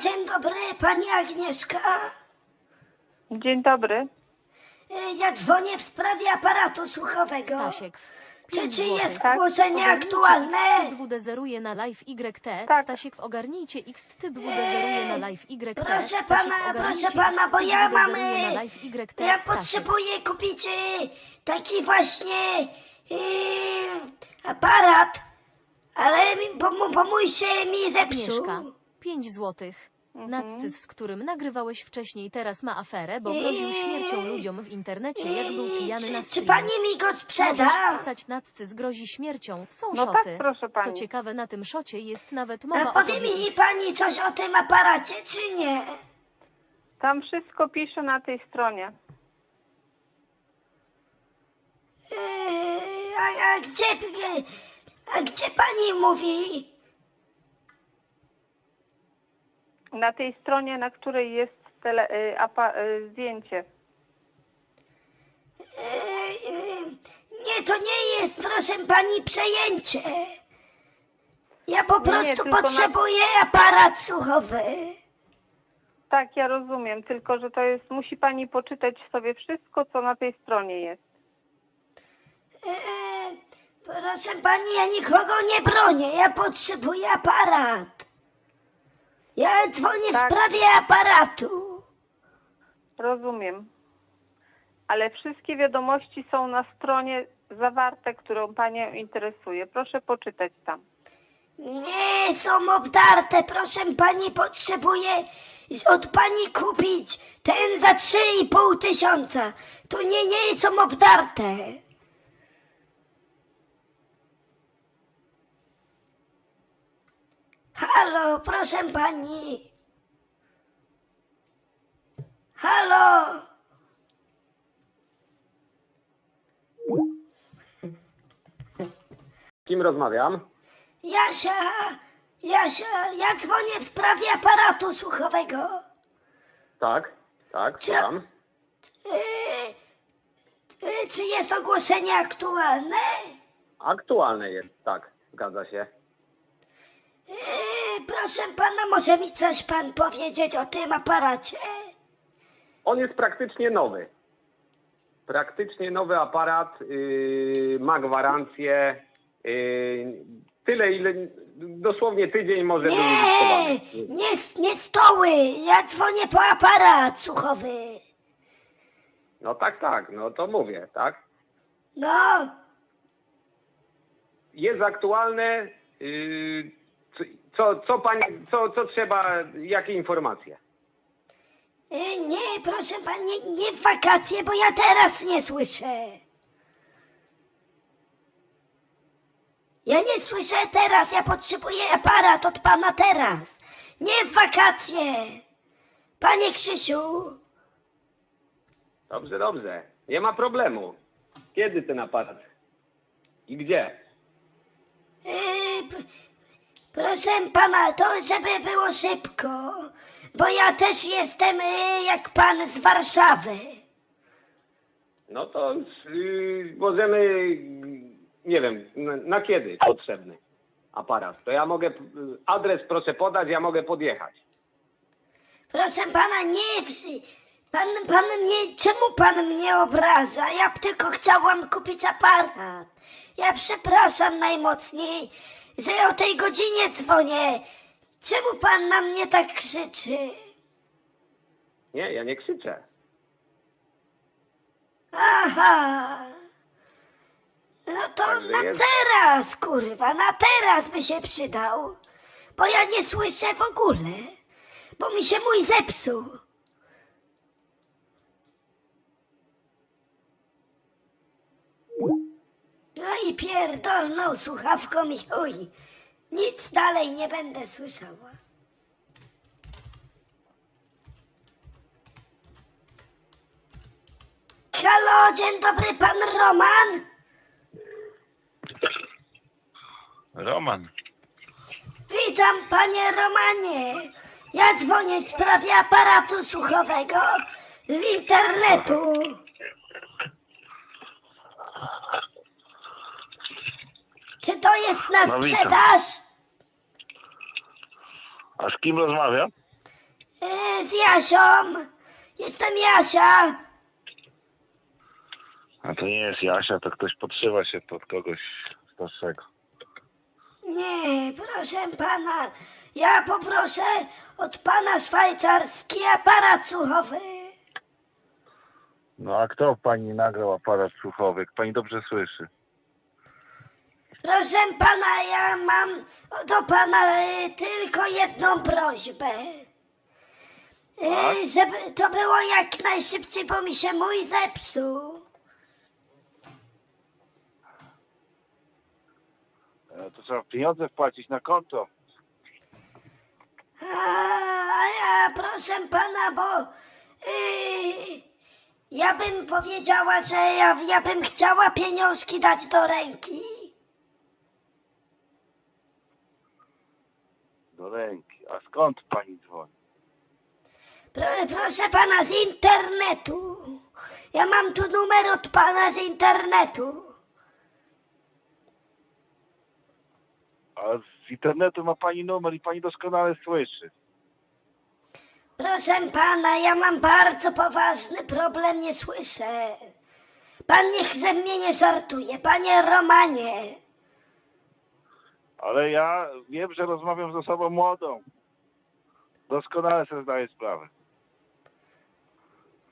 dzień dobry, pani Agnieszka. Dzień dobry. E, Ja dzwonię w sprawie aparatu słuchowego. Stasiek. Czy, pięć czy złotych. jest Tak, ogłoszenie Ogarnijcie aktualne? XTWD zeruje na live YT. Tak. Stasiek ogarnijcie XTWD zeruje na live YT. Proszę Stasiek, pana, ogarnijcie proszę pana, bo ja mam... zeruje na live YT. Ja Stasiek. potrzebuję kupić taki właśnie aparat, ale mi- pom- pomóżcie mi zepsuł. Agnieszka. 5 złotych. Mhm. Narcyz, z którym nagrywałeś wcześniej, teraz ma aferę, bo groził śmiercią ludziom w internecie, jak był pijany na Czy, czy streamie. pani mi go sprzeda? Możesz pisać narcyz grozi śmiercią. Są No szoty. tak, proszę pani. Co ciekawe, na tym szocie jest nawet A mowa o powie mi pani coś o tym aparacie, czy nie? Tam wszystko pisze na tej stronie. Eee, A, a gdzie, a gdzie pani mówi? Na tej stronie, na której jest tele, y, apa, y, zdjęcie. Eee, Nie, to nie jest, proszę pani, przejęcie. Ja po prostu tylko na- potrzebuję aparat słuchowy. Tak, ja rozumiem, tylko że to jest, musi pani poczytać sobie wszystko, co na tej stronie jest. Eee, Proszę pani, ja nikogo nie bronię, ja potrzebuję aparat. Ja dzwonię w Tak. sprawie aparatu. Rozumiem. Ale wszystkie wiadomości są na stronie zawarte, którą panią interesuje. Proszę poczytać tam. Nie są obdarte, proszę pani, potrzebuję od pani kupić ten za trzy i pół tysiąca. Tu nie, nie są obdarte. Halo, proszę pani. Halo. Z kim rozmawiam? Jasia, Jasia, ja dzwonię w sprawie aparatu słuchowego. Tak, tak, Czy- słucham. Y, Czy jest ogłoszenie aktualne? Aktualne jest, tak, zgadza się. Y, Proszę pana, może mi coś pan powiedzieć o tym aparacie? On jest praktycznie nowy. Praktycznie nowy aparat, yy, ma gwarancję. Yy, tyle, ile dosłownie tydzień może być Nie, użytkowany. nie, nie stoły. Ja dzwonię po aparat słuchowy. No tak, tak, no to mówię, tak. No, Jest aktualne. Yy, co, co, pani, co, co trzeba, jakie informacje? y, nie, proszę pan, nie, nie w wakacje, bo ja teraz nie słyszę. Ja nie słyszę teraz, ja potrzebuję aparat od pana teraz. Nie w wakacje. Panie Krzysiu, Dobrze, dobrze. Nie ma problemu. Kiedy ten aparat? I gdzie? P- proszę pana, to żeby było szybko, bo ja też jestem yy, jak pan z Warszawy. No to yy, możemy, nie wiem, na, na kiedy potrzebny aparat. To ja mogę, yy, adres proszę podać, ja mogę podjechać. Proszę pana, nie, wszy- pan, pan mnie, czemu pan mnie obraża? Ja tylko chciałam kupić aparat. Ja przepraszam najmocniej, że o tej godzinie dzwonię. Czemu pan na mnie tak krzyczy? Nie, ja nie krzyczę. Aha. No to Także na jest. teraz, kurwa, na teraz by się przydał. Bo ja nie słyszę w ogóle. Bo mi się mój zepsuł. No i pierdolną słuchawką i chuj. Nic dalej nie będę słyszała. Halo, dzień dobry, pan Roman? Roman, Witam, panie Romanie. Ja dzwonię w sprawie aparatu słuchowego z internetu. Czy to jest na No witam. sprzedaż? a z kim rozmawiam? E, z Jasią. Jestem Jasia. A to nie jest Jasia, to ktoś podszywa się pod kogoś starszego. Nie, proszę pana. Ja poproszę od pana szwajcarski aparat słuchowy. No a kto pani nagrał aparat słuchowy? Pani dobrze słyszy. Proszę pana, ja mam do pana e, tylko jedną prośbę. E, Żeby to było jak najszybciej, bo mi się mój zepsuł. E, To trzeba pieniądze wpłacić na konto. A, a ja proszę pana, bo ja bym powiedziała, że ja, ja bym chciała pieniążki dać do ręki. Do ręki. A skąd pani dzwoni? Pro, proszę pana, z internetu. Ja mam tu numer od pana z internetu. A z internetu ma pani numer i pani doskonale słyszy. Proszę pana, ja mam bardzo poważny problem, nie słyszę. Pan niech ze mnie nie żartuje, panie Romanie. Ale ja wiem, że rozmawiam z osobą młodą. Doskonale sobie zdaję sprawę.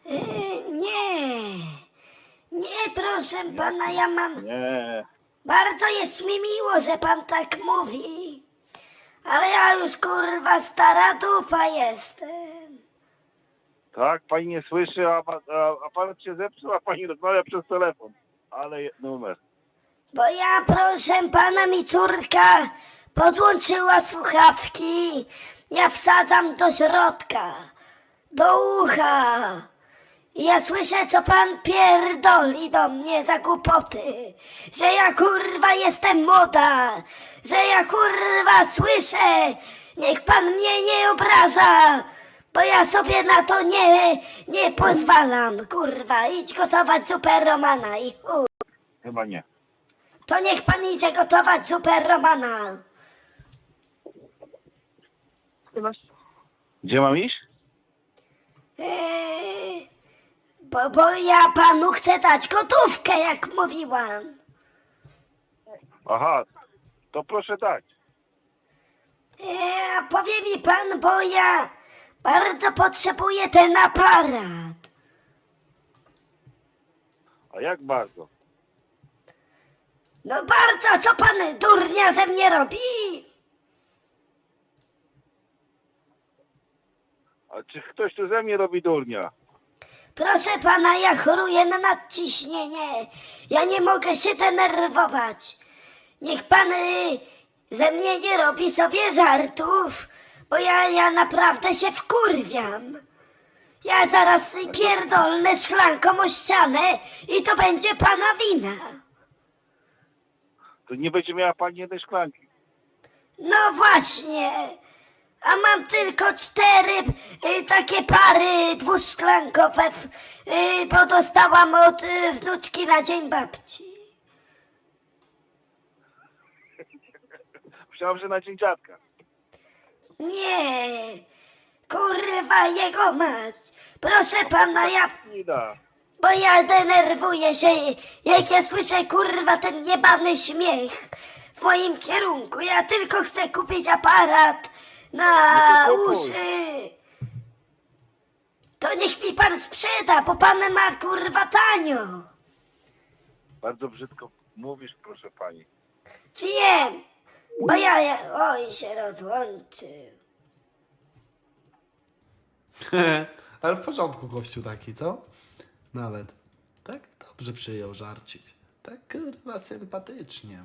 Y, nie, nie, proszę pana, ja mam... Nie. Bardzo jest mi miło, że pan tak mówi. Ale ja już kurwa stara dupa jestem. Tak, pani nie słyszy, a, a aparat się zepsuł, a pani rozmawia przez telefon. Ale numer. Bo ja, proszę pana, mi córka podłączyła słuchawki. Ja wsadzam do środka, do ucha. Ja słyszę, co pan pierdoli do mnie za głupoty. Że ja kurwa jestem młoda. Że ja kurwa słyszę. Niech pan mnie nie obraża. Bo ja sobie na to nie, nie pozwalam, kurwa. Idź gotować zupę Romana i chuj. Chyba nie. To niech pan idzie gotować zupę Romana. Gdzie mam iść? Eee, bo, bo ja panu chcę dać gotówkę, jak mówiłam. Aha, to proszę dać. Eee, a powie mi pan, bo ja bardzo potrzebuję ten aparat. A jak bardzo? No bardzo, co pan durnia ze mnie robi? A czy ktoś tu ze mnie robi durnia? Proszę pana, ja choruję na nadciśnienie. Ja nie mogę się denerwować. Niech pan y, ze mnie nie robi sobie żartów, bo ja, ja naprawdę się wkurwiam. Ja zaraz pierdolnę szklanką o ścianę i to będzie pana wina. To nie będzie miała pani jednej szklanki. No właśnie. A mam tylko cztery y, takie pary dwuszklankowe, y, bo dostałam od y, wnuczki na dzień babci. Myślałem, że na dzień dziadka. Nie, kurwa jego mać. Proszę pana, ja, Nie da. Bo ja denerwuję się, jak ja słyszę kurwa ten jebany śmiech w moim kierunku. Ja tylko chcę kupić aparat na No to kupuj. uszy. To niech mi pan sprzeda, bo pan ma kurwa tanio. Bardzo brzydko mówisz, proszę pani. Wiem, bo ja, ja oj się rozłączył. Ale w porządku gościu taki, co? Nawet. Tak dobrze przyjął żarcik. Tak kurwa sympatycznie.